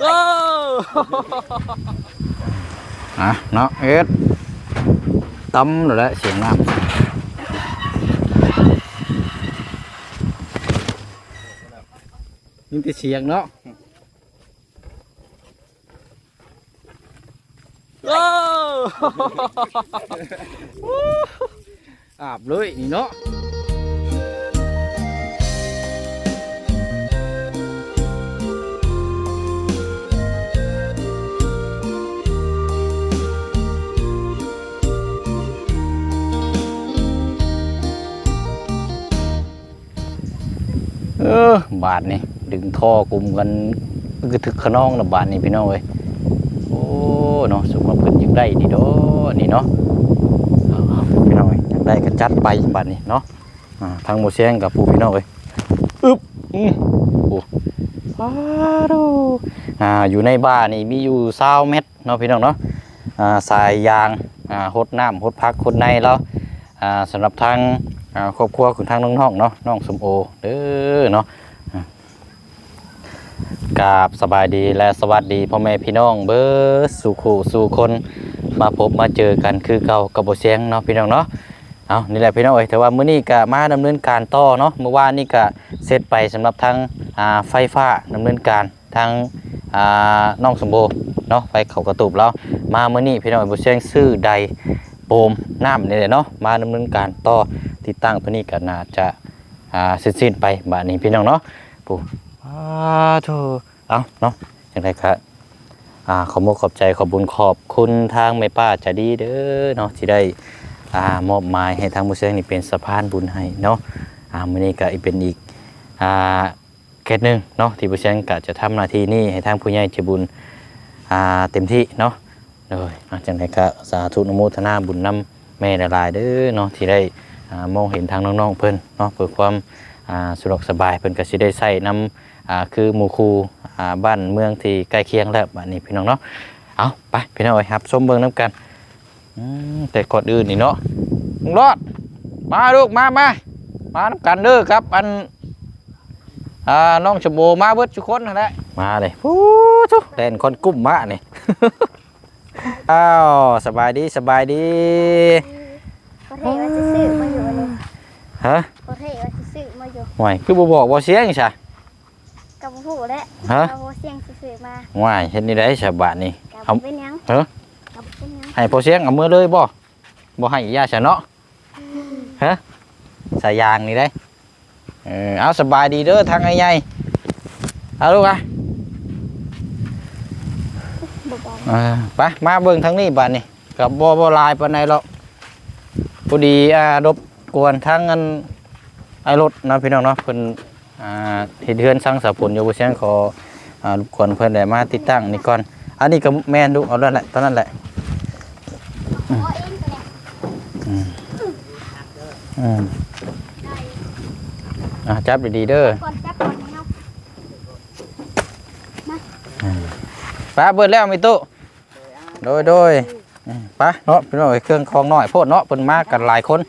โอ้อะเนาะเอ็ดตำแล้ เออบาะเออบาทนี่ดึงท่อกลุ่มกันกระทึกขนองนะบาทนี่พี่น้องเอ้ยโอ้เนาะสมกับเพิ่นยังได้นี่เด้อนี่เนาะพี่น้องเอ้ยยากได้ก็จัดไปบัดนี้เนาะอ่าทางหมูเสียงกับปูพี่น้องเอ้ยอึบอืมโอ้ว้าวดูอ่าอยู่ในบ้านนี่มีอยู่ซาเม็ดเนาะพี่น้องเนาะอ่าสายยางอ่าหดน้ำหดพักหดในแล้วอ่าสำหรับทาง ครอบครัวของทางน้องๆเนาะน้องสมโอเด้อเนาะอ่ากราบสบายดีและสวัสดีพ่อแม่พี่น้องเบิร์สู่คู่สู่คนมาพบมาเจอกันคือเก่ากับโบเสียงเนาะพี่น้องเนาะเอานี่แหละพี่น้องเอ้ยแต่ว่ามื้อนี้ก็มาดำเนินการต่อเนาะเมื่อวานนี้ก็เสร็จไปสำหรับทางอ่าไฟฟ้าดำเนินการทางอ่าน้องสมโบเนาะไฟเขากระตุบแล้วมามื้อนี้พี่น้องเอ้ยโบเสียงซื้อใดโปมน้ำนี่แหละเนาะมาดำเนินการต่อ ติดตั้งตัวนี้ก็น่าจะอ่าสร็จสิ้นไปบัดนี้พี่น้องเนาะปู่อ้าโธ่เอาเนาะจังไดครับอ่าขอมขอบใจขอบุญขอบคุณทางแม่ป้าจะดีเด้อเนาะที่ได้อ่ามอบหมายให้ทางมุสลิมนี่เป็นสะพานบุญให้เนาะอ่ามื้อนี้ก็อีกเป็นอีกอ่าเขตหนึ่งเนาะที่มุสลิมก็จะทำหน้าที่นี้ให้ทางผู้ใหญ่ใจบุญอ่าเต็มที่เนาะเลยอาจังไดก็สาธุนโมทนาบุญนำแม่หลายเด้อเนาะที่ได้ มองเห็นทางน้องๆเพิ่นเนาะเพื่อความสะดวกสบายเพิ่นก็สิได้ใช้นำอ่าคือหมู่คูบ้านเมืองที่ใกล้เคียงแล้วบ้านนี้พี่น้องเนาะเอาไปพี่น้องเอ้ยครับส้มเบิ่งน้ำกันแต่ก่อนอื่นนี่เนาะลุงรอดมาลูกมามามาน้ำกันเด้อครับอันอ่าน้องชมโบมาเบิดทุกคนนั่นแหละมาเลยฟู้ทุแดนคนกุ้มมานี่อ้าวสบายดีสบายดี ประเทศว่าจะซื้อมาอยู่นี่ ฮะประเทศว่าจะซื้อมาอยู่ห่วยคือบ่บอกบ่เสียงใช่กับผู้และฮะกับผู้เสียงซื้อมาห่วยเฮ็ดนี่ได้ฉบาทนี่กับเอาเป็นหยังเอ้อกับเป็นหยังให้พอเสียงเอามือเลยบ่บ่ให้ยาชะเนาะฮะสายยางนี่ได้เออเอาสบายดีเด้อทางใหญ่ๆเอาลูกอะบอกบอกเออไปมาเบิ่งทางนี้บัดนี้กับบ่บ่หลายปานใดหรอกพอดีอ่ารบ กวนทางอันไอรถนะพี่น้องเนาะเพิ่นอ่าเฮ็ดเฮือนสร้างสาผลอยู่บ่เสียงขออ่ารบกวนเพิ่นได้มาติดตั้งนี่ก่อนอันนี้ก็แม่นดูเอานั่นแหละตอนนั้นแหละอ้เองก็เนี่ยอืมอะจับดีๆเด้อก่อนแป๊บก่อนเนาะป้าเบิดแล้วมีตู้โดยโดยป้าเนาะพี่น้องเครื่องคลองน้อยโพดเนาะเพิ่นมากันหลายคน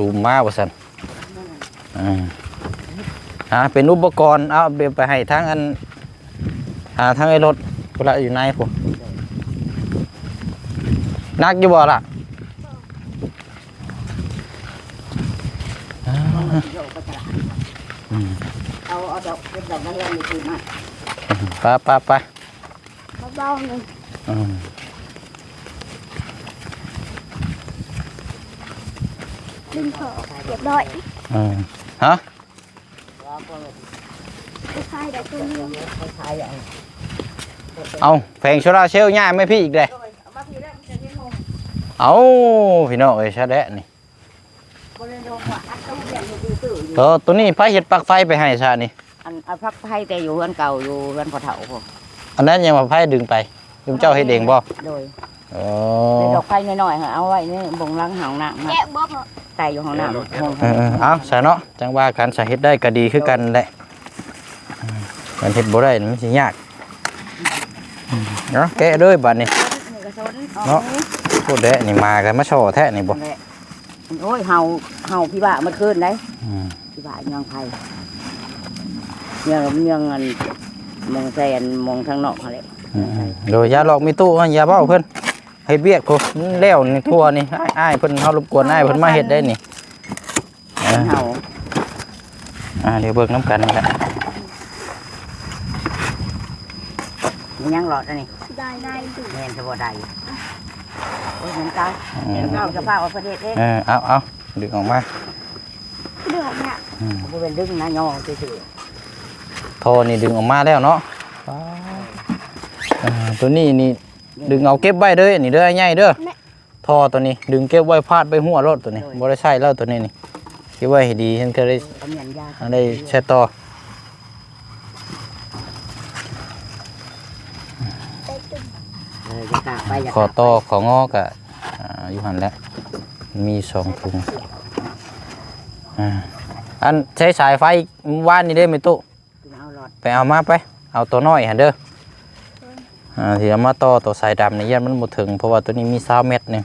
ดูมาว่าซั่นอ่าอ่าเป็นอุปกรณ์เอาเบไปให้ทางอันอ่าทางไอ้รถพุ่นละอยู่ในพุ่นนักอยู่บ่ล่ะเอาเอาดอกเป็นดอกนั่นแหละนี่คือมาไปไปไปเบาๆหนึ่ง อืม ดึงเถอะเรียบร้อยอืมฮะไปคลายได้ตัวนึงขายอย่างเอาแผงโซลาร์เซลล์ง่ายไหมพี่อีกเด้เอามาพี่แล้วมันจะได้งงเอาพี่น้องเอ้ยชะแดะนี่บริโภคว่าอัดต้องเรียนอยู่ตื้อๆอยู่ตัวตัวนี้ไฟเห็ดปลั๊กไฟไปให้ซะนี่อันอันพักไผ่แต่อยู่เรือนเก่าอยู่เรือนพอเฒ่าพออันนั้นยังมาไฟดึงไปลุงเจ้าเฮ็ดเองบ่โดย อ๋อเป็นดอกไผ่น้อยๆค่ะเอาไว้นี่บ่งหลังห้องน้ำมาแกะบ๊อบเหรอใส่อยู่ห้องน้ำห้องเออเออเอาซะเนาะจังว่าการสาเฮ็ดได้ก็ดีคือกันแหละอืมมันเฮ็ดบ่ได้มันสิยากอืมเนาะแกะเด้อบัดนี้นี่ก็สนเนาะพูดแดะนี่มากันมาโชว์แท้นี่บ่นั่นแหละโอ้ยเฮาเฮาพี่บ้าเมื่อคืนได้ อืมพี่บ้ายังไผ่ยังยังอันมองแซนมองทางนอกอะไรอืมโดยอย่าหลอกมีตู้อย่าเบ้าเพิ่น ให้เบียกกูแล้วนี่ทั่วนี่อ้ายอ้ายเพิ่นเฮารบกวนอ้ายเพิ่นมาเฮ็ดได้นี่เออเฮาอ่าเดี๋ยวเบิกน้ำกันนี่แหละมียังหลอดอันนี้ได้ได้ดูแม่นสบ่ได้โอ้ยเหมือนกันอืเหมืมอนกันสภาพเอาประเทศเองเออเอาเอาดึงออกมาเดือดเนี่ยอืมบ่เป็นดึงนะย่อซื่อโทอนี่ดึงออกมาแล้วเนาะอ่าตัวนี้นี่ ดึงเอาเก็บไว้เด้อนี่เด้อใหญ่เด้อทอตัวนี้ ดึงเก็บไว้พาดไปหัวรถตัวนี้บ่ได้ใช้แล้วตัวนี้นี่เก็บไว้ให้ดีเห็นก็ได้ๆก็มีอันยาได้ใช้ต่อได้จุดเออจะกากไปจะขอต่อของงอกะอ่าอยู่หันแหล้วมีสองถุงอ่าอันใช้สายไฟว่านนี่ได้ไหมตุเอาหลอดไปเอามาไป เอาตัวน้อยหันเด้อ อ่าที่เอามาต่อตัวสายดำนี่ยันมันหมดถึง เพราะว่าตัวนี้มีสามเม็ดหนึง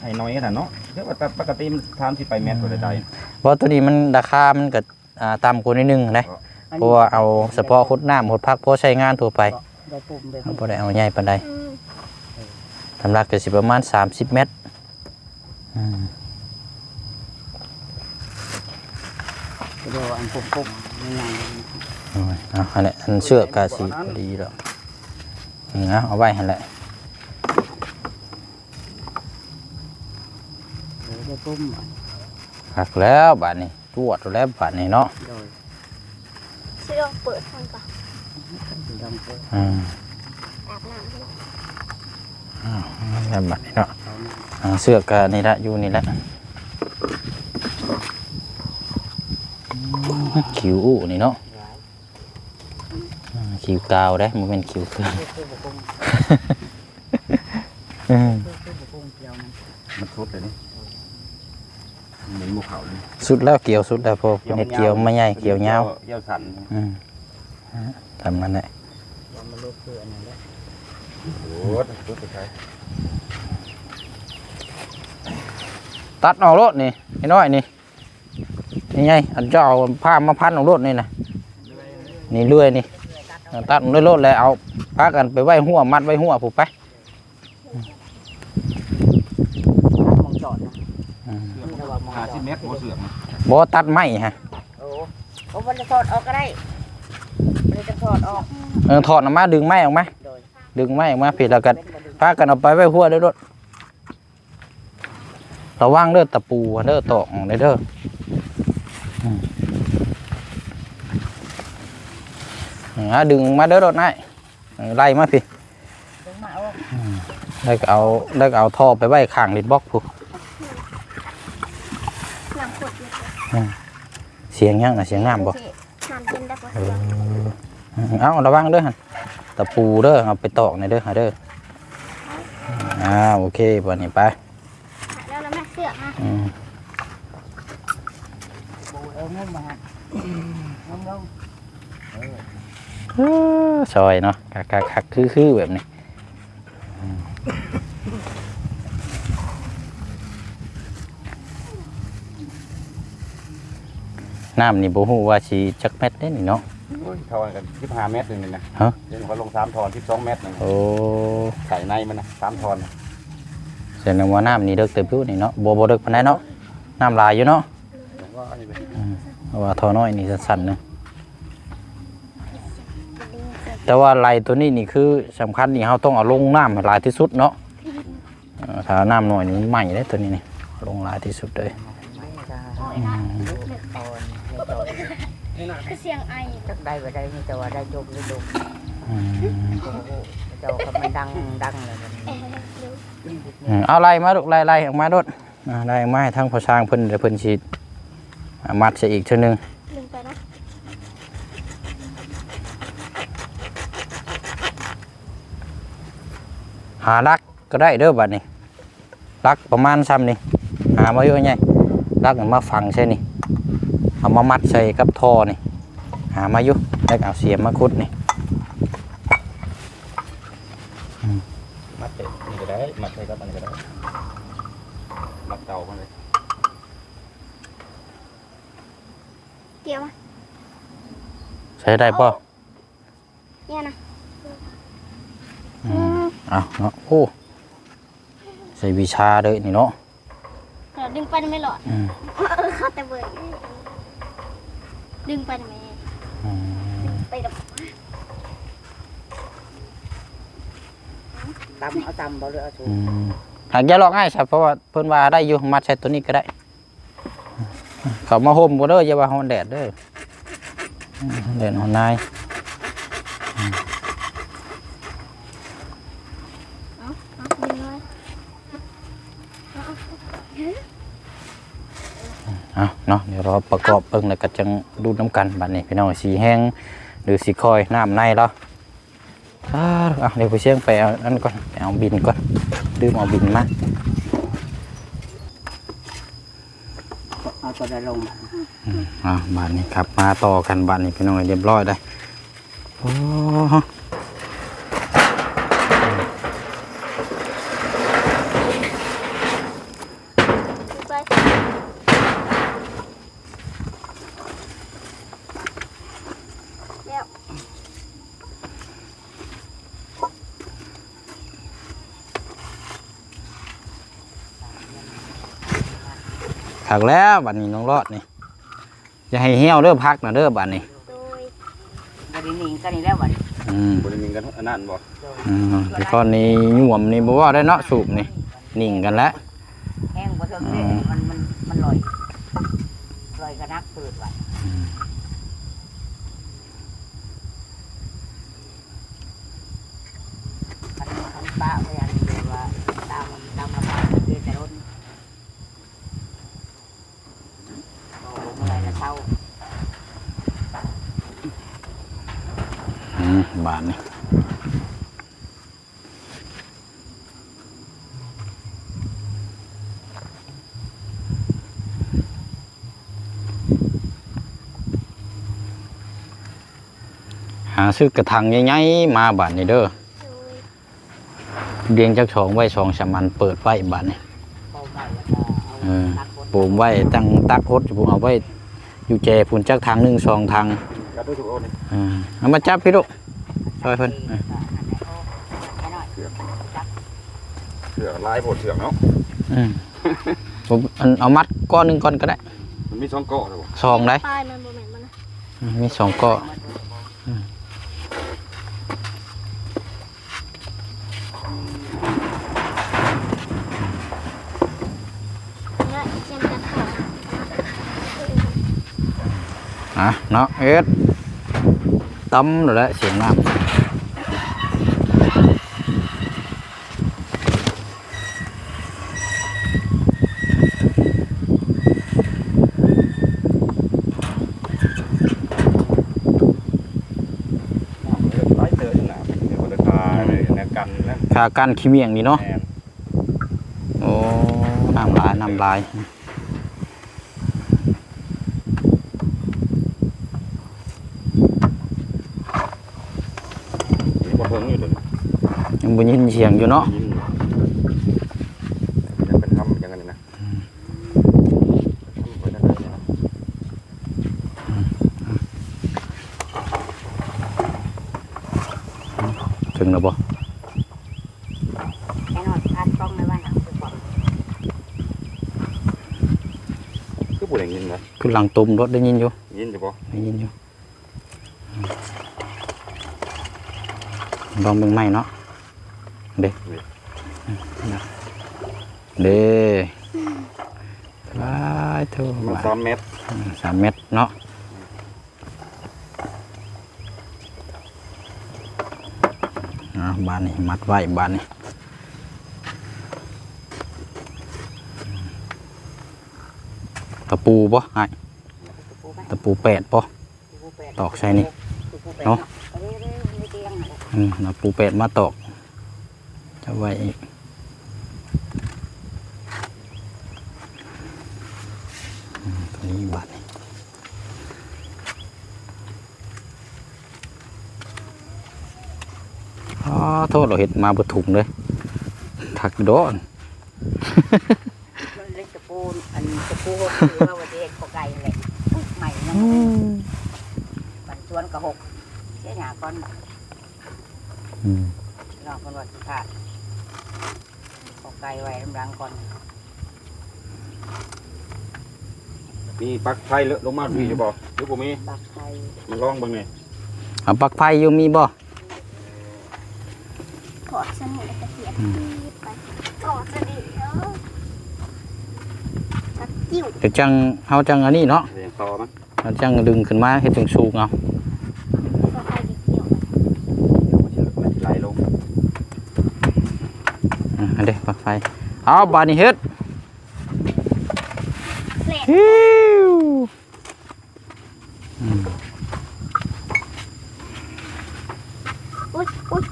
ให้น้อยขนาดเนาะเรียกว่าแต่ปกติมันทามสิไปแมตรก็ได้ได้เพราะตัวนี้มันราคามันก็อ่าต่ำกว่านิดนึงนะเพราะว่าเอาเฉพาะขุดน้ำขุดพักพอใช้งานทั่วไปได้ปุ่มได้เราบ่ได้เอาใหญ่ปานใดอืมสำหรับก็สิประมาณ 30 เมตรอืมเดี๋ยวอันปุ่มๆนี่ยังเอาไว้เอาอันนี้อันเชือกก็สิพอดีแล้ว อืมเอาเอาไว้หั่นแหละเดี๋ยวได้ปุ่มหักแล้วบาดนี้ตรวจแล้วบาดนี้เนาะโดยเสื้อเปิดฟังก่อนดองเปิดอืมอาบน้ำให้แล้วบาดนี้เนาะอ่าเชือกก็นี่ละอยู่นี่แหละอืมคิวอู้นี่เนาะอ่า คิวกาวได้มันเป็นคิวเกลือคือบุกงอืมคือบุกงเกี่ยวมันมันทุดเลยนี่เหมือนหมูเขาเลยสุดแล้วเกี่ยวสุดแล้วพอเป็นเฮ็ดเกี่ยวไม่ใหญ่เกี่ยวยาวเกี่ยวสันอืมทำนั่นแหละมันลุกคืออันนั้นแหละโอ้ยทุดไปใช้ตัดออกรถนี่ไอ้น้อยนี่นี่ไงอันเจ้าเอาผ้ามาพันออกรถนี่นะนี่เลื่อยนี่เอา ตัดออกด้วยรถแล้วเอาพากันไปไว้หัวมัดไว้หัวผูกไปน้ำมองจอดนะอืมแต่ว่ามองหาจสิอดเมตรโมเสือกบ่ตัดไม้ฮะโอ้โอ้มันจะถอดออกก็ได้มันจะถอดออกเออถอดออกมาดึงไม้ออกมาโดยดึงไม้ออกมาผิดแล้วกันพากันเอาไปไว้หัวด้วยรถระวังเด้อตะปูเด้อตอกเด้อเด้ออื อ่าดึงมาเด้อรถนายไล่มาพี่ดึงมาเอาแล้วก็เอาแล้ก็เอาท่อไปไว้ข้างลิดบล็อกพูกเลยเสียงยังนะเสียงน้ำบ่เย็นได้ปะเอเอาระวังเด้อหั่นตะปูเด้อเอาไปตอกในเด้อหาเด้ออ่าโอเคปานนี้ไปแล้วแล้วแม่เสืออะอืมปูเองุ้มมาฮะงุ้มลงเออ ซอยเนาะคักคักคักคือคือแบบนี้อืมน้ำนี่บ่ฮู้ว่าสิจักเม็ดเด้นี่เนาะโอ้ยทอนกันสิบห้าเมตรหนึ่งนี่นะฮะเดี๋ยวเขาลงสามทอนสิบสองเมตรหนึ่งโอ้ไก่ในมันนะสามทอนแสดงว่าน้ำนี่เด็กเติบอยู่นี่เนาะบ่บ่เด็กปานใดเนาะน้ำลายอยู่เนาะผมว่าอันนี้เป็นเพราะว่าทอน้อยนี่สั้นๆนะ แต่ว่าลายตัวนี้นี่คือสำคัญนี่เราต้องเอาลงน้ำให้หลายที่สุดเนาะเอ่อถ้าน้ำน้อยนี่มันใหม่เลยตัวนี้นี่ลงหลายที่สุดเลยไม่ได้โอ้ยนะตอนไม่ตอนคือเสียงไอจักได้ไปได้มีแต่ว่าได้จบหรือจบอืมโอ้โหเจ้าก็มันดังดังเลยมันเอ้ยเร็วอืมเอาไล่มาลูกไล่ไล่ออกมาโดดอ่าไล่ออกมาให้ทั้งพอช้างเพิ่นเดี๋ยวเพิ่นฉีดอ่ามัดใส่อีกเท่านึง ลืมไปนะ หาลักก็ได้เด้อบัดนี้ลักประมาณซ้ำนี่หามาเยอะไงลักเอามาฝังใช่นี่เอามามัดใส่กับท่อนี่หามาอยู่แล้วก็เอาเสียมมาคุดนี่มัดเตะนี่ก็ได้มัดใส่กับอันนี้ก็ได้มัดเก่ามันเลยเกี่ยวมาใช้ได้ป่ะเนี่ยนะ อืมเอาเนาะโอ้ใส่วิชาเลยนี่เนาะเราดึงไปไม่หลอดอืมเขาแต่เบื่อดึงไปทำไมอืมไปกับตำเอาตำบ่หรือเอาชูอืมหากอย่าลอกง่ายครับเพราะว่าเพิ่นว่าได้อยู่มัดใช้ตัวนี้ก็ได้ เขามาห่มบ่เด้ออย่าว่าฮ้อนแดดเด้ออืมแดดฮ้อนนาย เอาเอาดึงเลย เอาเนาะเดี๋ยวเราประกอบเบิ่งแล้วก็จังดูน้ำกันบัดนี้พี่น้องสีแห้งหรือสีคอยน้ำในแล้วอ่าเอาเดี๋ยวไปเชียงไปเอานั่นก่อนไปเอาบินก่อนดื่มเอาบินมาเอาตัวได้ลงอ่าบานนี้ครับมาต่อกันบานนี้พี่น้องเรียบร้อยได้โอ้ ดึงไปแล้ว ถักแล้วบานนี้น้องรอดนี่อย่าให้เหี่ยวเด้อพักนะเด้อบานนี้โดยบริณิงกันนี่แล้วบัดนี้อืมบริมีกันอันนั้นบ่อืมแต่ก่อนนี้หยวมนี่บ่ว่าได้เนาะสูบนี่นิ่งกันแล้ว แห้งบ่เทิงเด้มันมันมันลอยลอยกระนักเปิดไว้คันคันป้าไปอันเดียวว่าตามตามระบายเดือดจะร้นโอ้เมื่อไหรจะเศร้า อืมบานนี้หา ซื้อกระถางใหญ่ๆมาบานนี้เด้อโดยเรียงจากสองไว้สองสามอันเปิดไว้บานนี้โปมไว้แล้วก็เอาเออตักบนปูมไว้ตั้งตักพดผมเอาไว้อยู่แจพุ่นจักทางหนึ่งสองทางกัดด้วยถูกโอ้นี่อ่าเอามาจับพี่ลูกช่วยเพิ่นเออแค่น้อยเสือลายโผดเสือกเนาะอืมผมอันเอามัดก้อนหนึ่งก้อนก็ได้ มันมีสองเกาะเลยบ่ซองได้ปลายมันโมเมนต์มันนะอืมมีสองก้อน แล้วเช่นกันค่ะ อะเนาะเอ็ดตำหรือละเสียงน้ำลายเสือจังหนาเดี๋ยวคนจะทาเลยแนวกันนะคากันขี้เมียงนี่เนาะแม่นโอ้ น้ำลาย น้ำลาย มีบ่เพิ่งอยู่ตัวนี้ ยัง บ่ยินเสียงอยู่เนาะยินอยู่ยังเป็นทำอย่างนั้นนี่นะทำไว้ได้เลยนะถึงแล้วบ่แค่น้อยพัดกล้องในบ้านหลังคือบอกคือปวดอย่างนี้นะคือหลังตุ่มรถได้ยินอยู่ยินอยู่บ่ได้ยินอยู่อืมลองเบิ่งใหม่เนาะเด้ เด้ไปเท่ามันบาทสามเมตรสามเม็ดเนาะอะบานนี่มัดไว้บานนี่ตะปูปะไอ้ตะปูไปตะปูแปดปะตะปูแปดตอกใส่นี่ตะปูแปดเนาะเอาเรื่อยๆไม่เตียงน่ะอืมตะปูแปดมาตอกจะไว้อีกอืมตัวนี้บานนี่อ๋อ โทษเราเห็ดมาบดถุงเลยถักโดนมันเล็กตะปูอันตะปูคือว่าวันเด็กขอไก่นั่นแหละใหม่นะบันชวนกระหกเสียหยาก่อนอืมนอกคนว่าสิขาดเอาไก่ไว้น้ำรังก่อนมีปลั๊กไฟเลอะลงมาพี่จะบอกหรือผมมีตักไข่มันลองเบิ่งนี่เอาปลักไฟอยู่มีบ่ถ อดสนิทแล้วก็เสียบไปถอดสนิทเนาะตักจิ้วเดี๋ยวจังเฮาจังอันนี้เนาะเรียงต่อมั้ยเฮาจังดึงขึ้นมาเฮ็ดจังสูงเอาก็ใครจะเกี่ยวเดี๋ยวมันจะไหลลงอะอันเด้ปลักไฟเอาบาดนี้เฮ็ดแหลก ฮิวอืม อุ้ยอุ้ย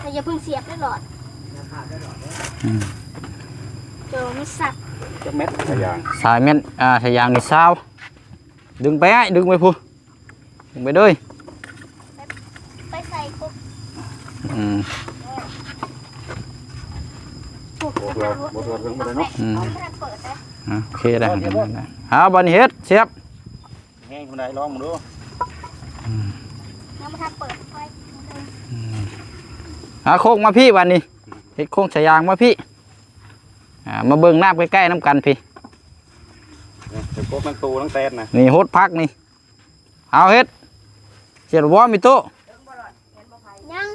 แต่อย่าเพิ่งเสียบด้วยหลอด แล้วขาดได้ห รออืมเจอไม่สักจะเม็ดอะไรอย่างสายแม่นอ่าสายยางนี่ซาวดึงไปไอ้ดึงไปพูดึงไปเด้วยไปใส่คุกอืมถูกโบทัวโบทัวเพิ่งมาเลยเนาะอืมเอาไม่ได้เปิดนะอะโอเคได้ได้ได้เอาบาดนี้เฮ็ดเสียบแห้งคนใดลองมาดูยังไม่ทันเปิดไฟหาโค้งมาพี่วันนี้ เฮ็ดโค้งสายยางมาพี่อ่ามาเบิ่งน้ำใกล้ๆน้ำกันพี่เนี่ยเดี๋ยวโคกนั่งตูนั่งแตนนะนี่โฮดพักนี่ เอาเฮ็ดเสียดวอมีโต๊ะยัง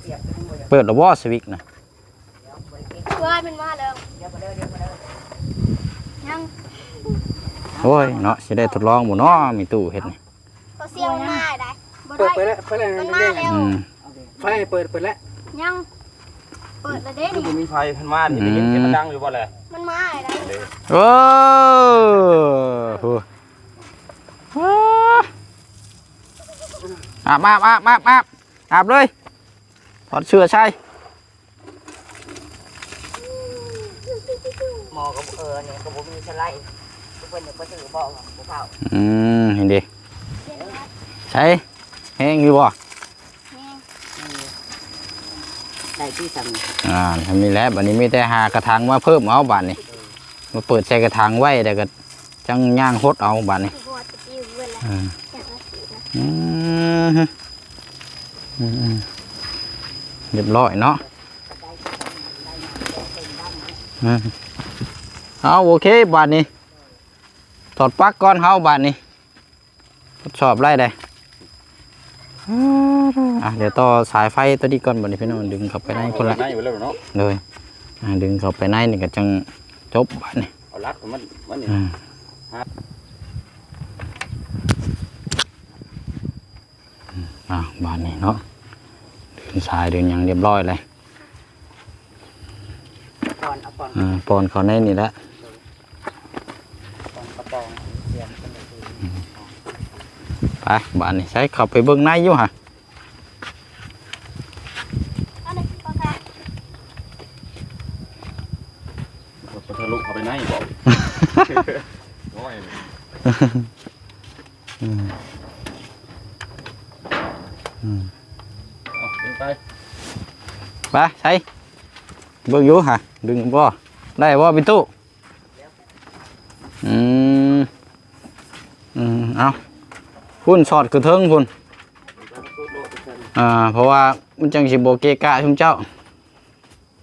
เสียบขึ้นหมดเลยเปิดระวอสวิกนะเดี๋ยวบริกินช่วยมันมาแล้วเดี๋ยวมาเด้อเดี๋ยวมาเด้อยังโอ้ยเนาะสิได้ทดลองบ่เนาะมีตู้เฮ็ดนี่เขาเสียงมาได้บ่เปิดได้ไปแล้วเปิดแล้วมันเด้มางแล้วอืมเอาดิไฟเปิดเปิดแล้วยัง เปิดแล้วเด้คือนี่มีไฟพันมาที่ได้ยินเสียงมันดังอยู่บ่แหละมันมาได้โอ้โหอาบอาบอาบอาบอาบอาบเลยถอดเสื้อใช่หมอก็เออเนี่ยก็บ่มีสไลด์ทุกคนเนี่ยก็ถือบอกว่าบ่เข้าอืมเห็นดิใช่แห้งอยู่บ่ ได้ที่สั่งอ่าทำนี่แหล้วบัดนี้มีแต่หากระถางมาเพิ่มเอาบัดนี้มาเปิดใส่กระถางไว้แต่ก็จังย่างฮดเอาบัดนี้บัวจะปิ้วเวลาอืมจากละสีนะอืมฮึอืมอืมเรียบร้อยเนาะอืมเอาโอเคบาทนี้ถอดปลั๊กก่อนเฮาบาทนี้ทดสอบไล่ได้ อะเดี๋ยวต่อสายไฟตัวนี้ก่อนบาทนี้พี่น้องดึงเข้าไปในคนละได้อยู่แล้วเนาะเลยอะดึงเข้าไปในนี่ก็จังจบบาทนี้เอาลัดมันมันนี่อืมอะบาทนี้เนาะดึงสายดึงหยังเรียบร้อยเลยก่อนเอาก่อนอ่าปอนเขาในนี่แหละ ก่อนกระปองเสียบกันเลยคือ ไปบ้านนี่ใช้ข้าไปเบิ่งในอยู่ฮะทะลุเข้าไปในบอกโอ้ยอืมอืมเอาดึงไปไปใช้เบิ่งอยู่ฮะดึงบ่ได้บ่เป็นตู้อืมอืมเอา พุ่นสอดกระเทิงพุ่นอ่าเพราะว่ามันจังสิบ่เกะกะชุมเจ้า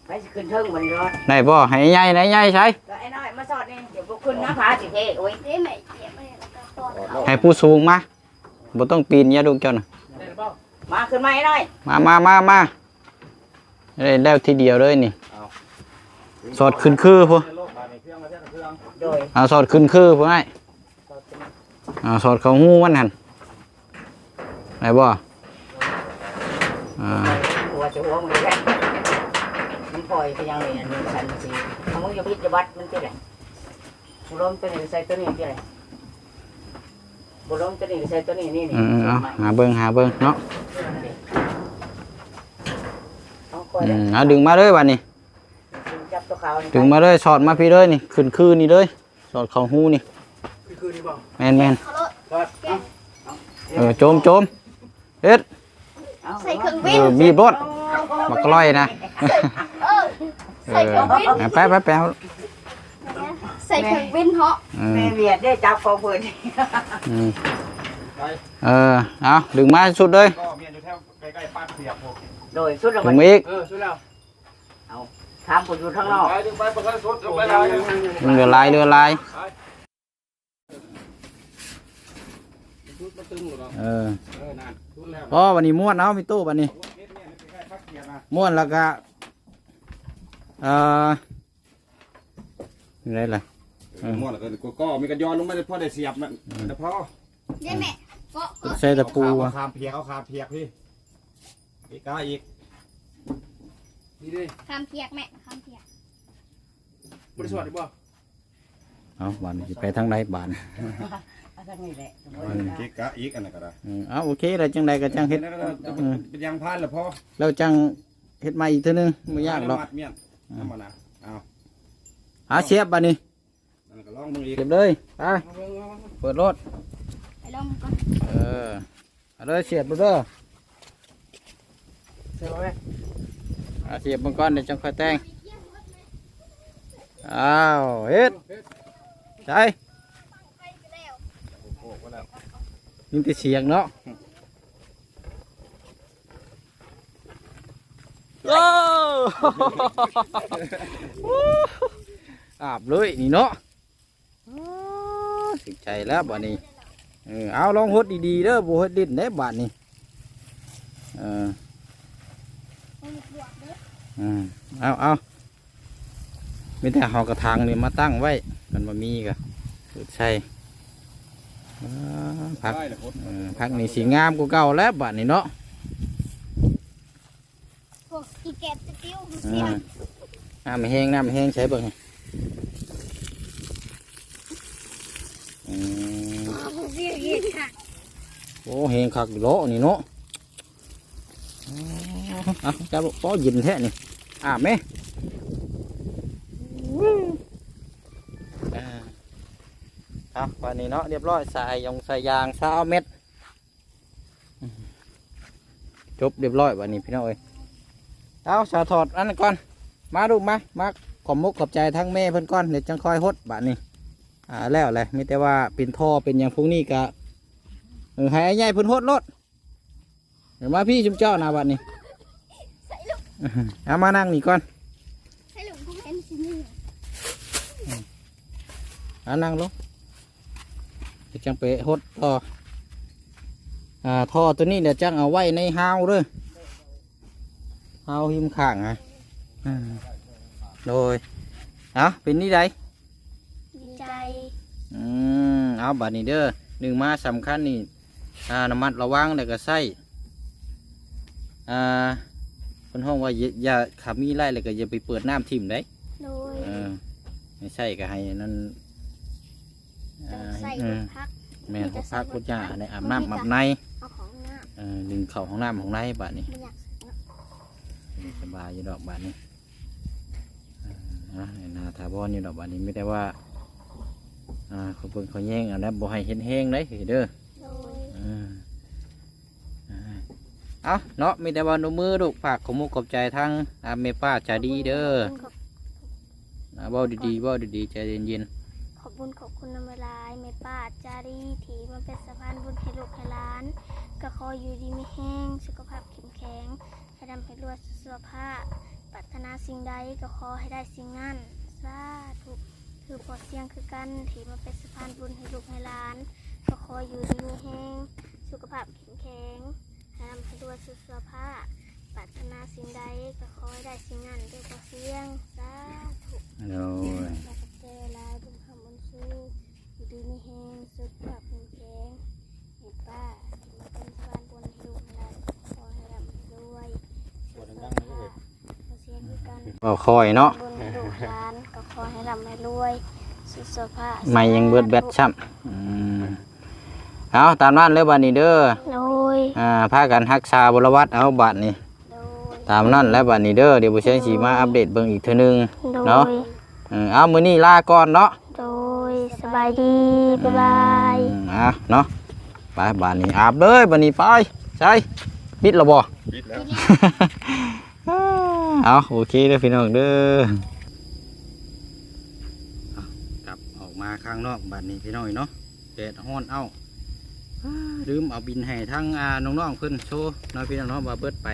ไปสิขึ้นเทิงวันนี้รอดได้บ่ให้ใหญ่ให้ใหญ่ใช้ก็ไอ้น้อยมาสอดนี่เดี๋ยวพวกคุณนะพาสิเทโอ้ยเด้แม่เจ็บไปแล้วก็ปอดเขาให้ผู้สูงมาบ่ต้องปีนอย่าดูเจ้าน่ะได้หรือเปล่ามาขึ้นมาไอ้น้อยมามามามาได้แล้วทีเดียวเลยนี่สอดขึ้นคือพวกโลกบาดนี่เครื่องมาเท่าเครื่องโดยเอาสอดขึ้นคือพวกไอ้เอาสอดเขาหูมันหัน ได้บ่อ่าหัวจะหัวมือแค่มันปล่อยไปยังเลยอันนี้ฉันสิเอามึงอย่าพิษอย่าวัดมันที่ไหนบุล้มตัวนี้ใส่ตัวนี้ที่ไหนบุล้มตัวนี้ใส่ตัวนี้นี่นี่อืมๆเอาหาเบิ่งหาเบิ่งเนาะเอาคอยอืเลยมเอาดึงมาเลยบัดนี้ จับตัวเขาดึงมาเลยสอดมาพี่เลยนี่ขึ้นคือนี่เลยสอดเขาหูนี่ คือคืนนี้เปล่าแม่นแม่นเขาโลดก็เอ้าเออโจมโจม เอ็ดใส่เครื่องเอบินอบีบรถมากล้อยนะเออเอใส่อเครื่องบินเอาไปไปไปเอาใใส่เครื่องบินเหาะอืมแม่เวียดได้จับของเพิ่นอืมเออเอาดึงมาสุดเลยก็เมียนอยู่แถวใกล้ๆปากเสียบพวกโดยสุดแล้วดึมังนมาอีกเออช่วยแล้วถามคนอยู่ข้างนอกไปดึงไปประกันสุดลงไปเลยดึงเรือลายเรือลาย ชุดมันตึงหมดแล้วเออเออนานชุดแล้วพอวันนี้ม้วนเอามีตู้วันนี้เฮ็ดเนี่ยใกล้ๆปากเสียบนะม้วนแล้วก็เอ่อนี่อะไรเออหมดแล้วก็ก็มีกันย้อนลงมาเลยพอได้เสียบมันแต่พอได้แม่เกาะเกาะใส่ตะปูเอาอะคามเพียกเอาคามเพียกพี่อีกก้าอีกนี่ดิคำเพียกแม่คำเพียกบริสุทธิ์ดิบ่เอาบานสิไปทางใดบาน อันนี้แหละเก๊กกะอีกอันนั้นก็ได้อืมเอาโอเคแล้วจังใดก็จังเฮ็ดเป็นยางพานแล้วพอแล้วจังเฮ็ดใหม่อีกเทีนึงไม่ยากหรอกมัดเมียนธรรมดาเอาหาเสียบบัดนี้นั่นก็ลองมึงอีกเก็บเลยไปเปิดรถไปลองก่อนเออเอาเลยเสียบดูเด้อเสือไว้เอาเสียบมันก่อนเดี๋ยวจังค่อยแต่งอ้าวเฮ็ดใช่ ไปแล้ว โอ้โหแล้ว ยิงแต่เสียงเนาะโอ้อาบเลยนี่เนาะอ้าวถึงใจแล้วบัดนี้เออเอาลองหดดีๆเด้อบ่หดดิ้นได้บาดนี้เออไม่มีบวกเด้ออืมเอาเอามีแต่หอกระถางนี่มาตั้งไว้ มันมามีกะเปิดใช่อ่า พักได้เลยพดเออพักนี่สีงามกว่าเก่าแล้วบัดนี้เนาะพวกอีแกะสติ้วมันอืเสียมน้ำแห้งน้ำแห้งใช้เบิ่งอืมมันเสียเห็ดค่ะโอ้แห้งคักอยู่โลนี่เนาะอ๋อเอาจับป้อเยินแท้นี่อาบไหมอ่า เอาวันนี้เนาะเรียบร้อยใส่ยงใส่ยางเช้าเม็ดอืมจบเรียบร้อยวันนี้พี่น้องเอ้ยเอาสาถอดอันนั้นก่อน มาดูมามาขอบมุกขอบใจทั้งแม่เพิ่นก่อนเดี๋ยวจังคอยฮดบาดนี้อ่าแล้วแหละมีแต่ว่าเป็นท่อเป็นอย่างพวกนี้ก็เออให้ไอ้ใหญ่เพิ่นฮดรถเดี๋ยวมาพี่ชุมเจ้าหนาบัดนี้ใส่ลูกเอามานั่งนี่ก่อนใส่ลูกเขาเป็นสินี่เอานั่งลงเดี๋ยว จังไปฮดต่ออ่าท่อตัวนี้เดี๋ยวจังเอาไว้ในฮาวเด้อฮาวหิมข้างอะอืมโดยเอาเป็นนี่ไดดีใจอืมเอาบัดนี้เด้อหนึ่งมาสำคัญนี่อ่าน้ำมัดระวังแล้วก็ใส่อ่าคนห้องว่าอย่าอย่าขับมีไล่แล้วก็อย่าไปเปิดน้ำทิ่มได้โดย เออไม่ใช่ก็ให้นั่นต้ อ่าองใส่เอลูอกพักแม่นเขาพักพุทธาในอาบน้ำอาบในเอาของหน้าเออดึงเข่าของน้ำของในบัดนี้ไม่อยากใส่เนาะสบายอยู่ดอกบัดนี้อ่านาถาวรอยู่ดอกบัดนี้ไม่ได้ว่าอ่าเขาเพิ่งเขาแย่งเอันนั้นบ่ให้เห็นแห้งเลยเด้อโดยอืมอ่าเอาเนาะมีแต่ว่าหนูมือลูกฝากขอมุกขอบใจทั้งอาเมป้าจาดีเด้อขอบอ่าเบ้าดีๆเบ้าดีๆใจเย็น ขอบคุญขอบคุณน้ำเวลายแม่ป้าจารีถีมาเป็นสะพานบุญให้ลูกให้หล้านก็ขออยู่ดีไม่แห้ง สุขภาพเข้มแข็งให้ดำให้รวดสุขภาพปรารถนาสิ่งใดก็ขอให้ได้สิ่งนั้นสาธุคือพอเสียงคือกันถีมาเป็นสะพานบุญให้ลูกให้หล้านก็ขออยู่ดีไม่แห้ง สุขภาพเข้มแข็งให้ดำให้รวดสุขภาพปรารถนาสิ่งใดก็ขอให้ได้สิ่งนั้นด้วยพอเสียงสาธุๆโอ้ยอยากจะเจอลายบนคำบนสู้อยู่ ดีมีแห้งสุดแบบแข็งเห็นป้ามาเป็นสะพานบนให้ลูกให้หลานขอให้ร่ำให้รวยเสียงดังเลยเสียงคือกันเบ้าคอยเนาะบนให้ลูกให้หลานก็ขอให้ร่ำให้รวยสุขสภาพไม่ยังเบิดแบตช้ำอืมเอาตามนั้นเลยบัดนี้เด้อโดยอ่าพากันรักษาบรวัตเอาบัดนี้ โดยตามนั้นแล้วบัดนี้เด้อเดี๋ยวบุเชนสีมาอัปเดตเบิ่งอีกเทื่อนึง โดเนาะยอืมเอามื้อนี้ลาก่อนเนาะโดยสบายดีบ๊ายบายอืมอะเนาะไปบัดนี้อาบเลยบัดนี้ไปใช่ปิดและบ่ปิดแล้ว เอาโอเคเด้อพี่น้องเด้อเอากลับข้างนอกบัดนี้พี่น้องเนาะแดดฮ้อนเอ้าอ้าลืมเอาบินให้ทั้งอ่าน้องๆเพิ่นโชว์เน้อยพี่น้องเนาะว่าเบิดไป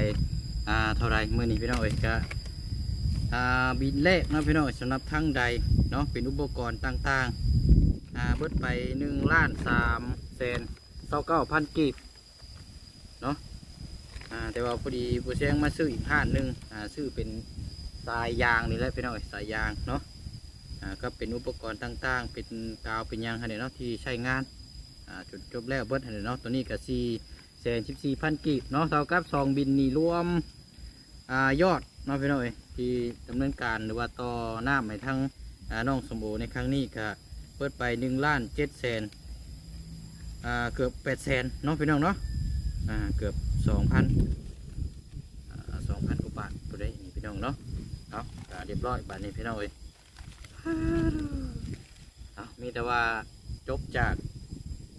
อ่าเท่าไรมื้อนี้พี่น้องเอ้ยก็อ่าบินแรกเนาะพี่น้องเอ้ยสำหรับทั้งใดเนาะเป็นอุปกรณ์ต่างๆ อ่าเบิดไป1ล้าน3แสน29,000กีบเนาะอ่าแต่ว่าพอดีผู้เชียงมาซื้ออีกห้านหนึงอ่าซื้อเป็นสายยางนี่แหละพี่น้องสายยางเนาะอ่าก็เป็นอุปกรณ์ต่างๆ เป็นกาวเป็นยางให้เนาะที่ใช้งานอ่าจุดจบแล้วเบิดให้เนาะตัวนี้ก็สี่แสนสิบสี่พันกีบเนาะเท่ากับสองบินนี่รวมอ่ายอดเนาะพี่น้องที่ดำเนินการหรือว่าต่อหน้าให้ทั้งน้องสมบูในครั้งนี้ก็ เปิดไปหนึ่งล้านเจ็ดแสนอ่าเกือบแปดแสนเนาะพี่น้องเนาะอ่าเกือบสองพันสองพันกว่าบาทตัวได้นี่พี่น้องเนาะเอาเรียบร้อยบาทนี้พี่น้องเอ้ยเอามีแต่ว่าจบจาก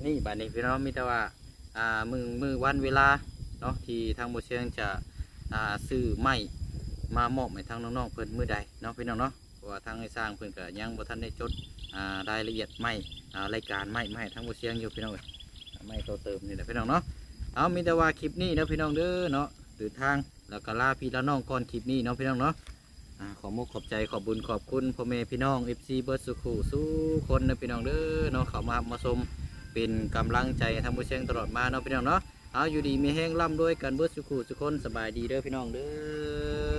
นี่บัดนี้พี่น้องมีแต่ว่าอ่ามือมือวันเวลาเนาะที่ทางบุเชียงจะอ่าซื้อไม้มามอบให้ทางน้องๆเพิ่นมือใดเนาะพี่น้องเนาะเพราะว่าทางไอ้สร้างเพิ่นก็ยังบ่ทันได้จด รายละเอียดไม่รายการไม้มาให้ทางบุเชียงอยู่พี่น้องเอ้ยไม้ตัวเติมนี่แหละพี่น้องเนาะเอามีแต่ว่าคลิปนี้นะพี่น้องเด้อเนาะหรือทางแล้วก็ลาพี่ละน้องก่อนคลิปนี้เนาะพี่น้องเนาะขอมุกขอบใจขอบบุญขอบคุณพ่อแม่พี่น้อง FC เบิร์ดสุขูสู้คนนะพี่น้องเด้อเนาะเขามามาชมเป็นกำลังใจให้ทำผู้เชียงตลอดมาเนาะพี่น้องเนาะเอาอยู่ดีมีแห้งร่ำด้วยกันเบิร์ดสุขูสุคนสบายดีเด้อพี่น้องเด้อ